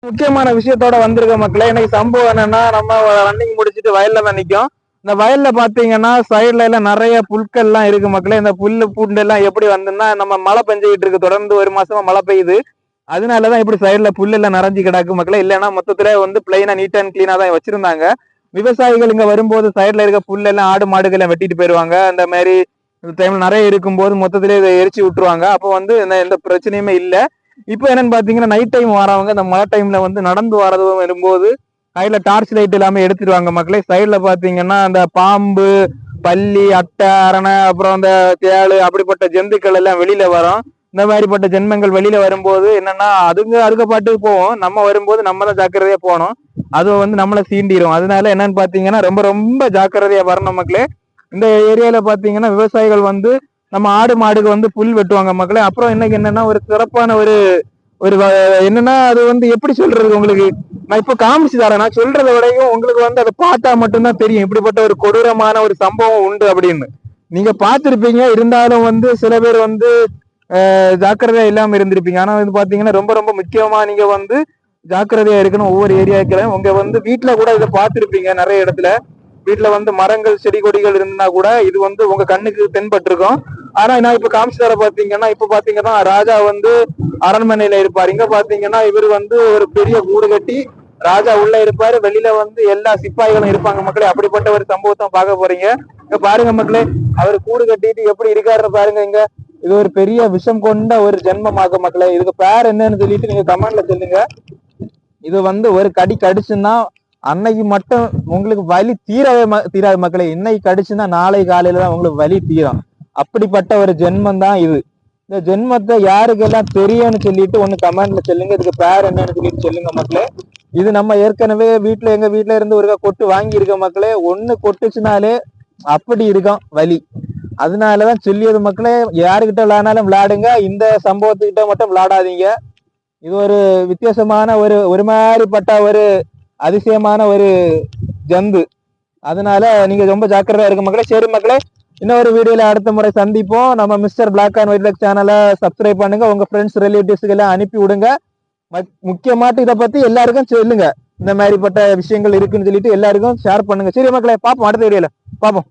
முக்கியமான விஷயத்தோட வந்திருக்க மக்களே இன்னைக்கு சம்பவம் என்னன்னா நம்ம ரன்னிங் முடிச்சிட்டு வயல்ல தான் இந்த வயல்ல பாத்தீங்கன்னா சைட்ல எல்லாம் நிறைய புல்கள் எல்லாம் இருக்கு மக்களே. இந்த புல்லு பூண்டு எல்லாம் எப்படி வந்துன்னா நம்ம மழை பெஞ்சுக்கிட்டு இருக்கு. தொடர்ந்து ஒரு மாசமா மழை பெய்யுது. அதனாலதான் இப்படி சைட்ல புல்லு எல்லாம் நிறைஞ்சு கிடக்கு மக்களே. இல்லைன்னா மொத்தத்துல வந்து பிளைனா நீட் அண்ட் கிளீனா தான் வச்சிருந்தாங்க. விவசாயிகள் இங்க வரும்போது சைட்ல இருக்க புல் எல்லாம் ஆடு மாடுகளை வெட்டிட்டு போயிருவாங்க. அந்த மாதிரி டைம்ல நிறைய இருக்கும்போது மொத்தத்திலே இதை எரிச்சு விட்டுருவாங்க. அப்போ வந்து இந்த- எந்த பிரச்சனையுமே இல்லை. இப்போ என்னன்னு பாத்தீங்கன்னா நைட் டைம் வரவங்க இந்த மழை டைம்ல வந்து நடந்து வரது வரும்போது கையில டார்ச் லைட் எல்லாமே எடுத்துருவாங்க மக்களே. சைடுல பாத்தீங்கன்னா அந்த பாம்பு பள்ளி அட்டை அரணை அப்புறம் அந்த தேள் அப்படிப்பட்ட ஜந்துக்கள் எல்லாம் வெளியில வரும். இந்த மாதிரிப்பட்ட ஜென்மங்கள் வெளியில வரும்போது என்னன்னா அதுங்க அதுக்கு பாட்டுக்கு போவோம். நம்ம வரும்போது நம்ம தான் ஜாக்கிரதையா போகணும். அது வந்து நம்மளை சீண்டிடும் அதனால என்னன்னு பாத்தீங்கன்னா ரொம்ப ரொம்ப ஜாக்கிரதையா வரணும் மக்களே. இந்த ஏரியால பாத்தீங்கன்னா விவசாயிகள் வந்து நம்ம ஆடு மாடுக்கு வந்து புல் வெட்டுவாங்க மக்களே. அப்புறம் இன்னைக்கு என்னன்னா ஒரு சிறப்பான ஒரு ஒரு வ- என்னன்னா அது வந்து எப்படி சொல்றது உங்களுக்கு? நான் இப்ப காமிச்சு தரேன் நான் சொல்றதை விடையும் உங்களுக்கு வந்து அதை பார்த்தா மட்டும்தான் தெரியும். இப்படிப்பட்ட ஒரு கொடூரமான ஒரு சம்பவம் உண்டு அப்படின்னு. நீங்க பார்த்திருப்பீங்க இருந்தாலும் வந்து சில பேர் வந்து ஜாக்கிரதையா இல்லாம இருந்திருப்பீங்க. ஆனா வந்து பாத்தீங்கன்னா ரொம்ப ரொம்ப முக்கியமா நீங்க வந்து ஜாக்கிரதையா இருக்கணும் ஒவ்வொரு ஏரியாக்களையும். உங்க வந்து வீட்டுல கூட இதை பார்த்திருப்பீங்க நிறைய இடத்துல. வீட்டுல வந்து மரங்கள் செடி கொடிகள் இருந்தா கூட இது வந்து உங்க கண்ணுக்கு தென்பட்டிருக்கும். ஆனா நான் இப்ப காமிச்சார பாத்தீங்கன்னா இப்ப பாத்தீங்கன்னா ராஜா வந்து அரண்மனையில இருப்பாரு. இங்க பாத்தீங்கன்னா இவர் வந்து ஒரு பெரிய கூடு கட்டி ராஜா உள்ள இருப்பாரு. வெளியில வந்து எல்லா சிப்பாய்களும் இருப்பாங்க மக்களே. அப்படிப்பட்ட ஒரு சம்பவத்தை பார்க்க போறீங்க. இங்க பாருங்க மக்களே அவர் கூடு கட்டிட்டு எப்படி இருக்காருன்னு பாருங்க இங்க. இது ஒரு பெரிய விஷம் கொண்ட ஒரு ஜென்மமாக மக்களே. இதுக்கு பேர் என்னன்னு சொல்லிட்டு நீங்க கமெண்ட்ல சொல்லுங்க. இது வந்து ஒரு கடி கடிச்சுன்னா அன்னைக்கு மட்டும் உங்களுக்கு வலி தீரவே தீராது மக்களே. இன்னைக்கு கடிச்சுன்னா நாளை காலையில தான் உங்களுக்கு வலி தீரும். அப்படிப்பட்ட ஒரு ஜென்மம் தான் இது. இந்த ஜென்மத்தை யாருக்கெல்லாம் தெரியும்னு சொல்லிட்டு ஒண்ணு கமெண்ட்ல சொல்லுங்க. இதுக்கு பேர் என்னன்னு சொல்லிட்டு சொல்லுங்க மக்களே. இது நம்ம ஏற்கனவே வீட்டுல எங்க வீட்டுல இருந்து ஒரு கொட்டு வாங்கி இருக்க மக்களே ஒண்ணு கொட்டுச்சுனாலே அப்படி இருக்கும் வலி. அதனாலதான் சொல்லியது மக்களே யாருக்கிட்ட விளையாடினாலும் விளையாடுங்க. இந்த சம்பவத்துக்கிட்ட மட்டும் விளையாடாதீங்க. இது ஒரு வித்தியாசமான ஒரு ஒரு மாதிரிப்பட்ட ஒரு அதிசயமான ஒரு ஜந்து. அதனால நீங்க ரொம்ப ஜாக்கிரதையா இருக்க மக்களே. சரி மக்களே இன்னொரு வீடியோல அடுத்த முறை சந்திப்போம். நம்ம மிஸ்டர் பிளாக் அண்ட் ஒயிட் சேனலை சப்ஸ்கிரைப் பண்ணுங்க. உங்க ஃப்ரெண்ட்ஸ் ரிலேட்டிவ்ஸ்க்கு எல்லாம் அனுப்பி விடுங்க. மத்- முக்கியமாட்டு இதை பத்தி எல்லாருக்கும் சொல்லுங்க. இந்த மாதிரிப்பட்ட விஷயங்கள் இருக்குன்னு சொல்லிட்டு எல்லாருக்கும் ஷேர் பண்ணுங்க. சரி மக்களே பார்ப்போம் அடுத்த வீடியோல. பார்ப்போம்.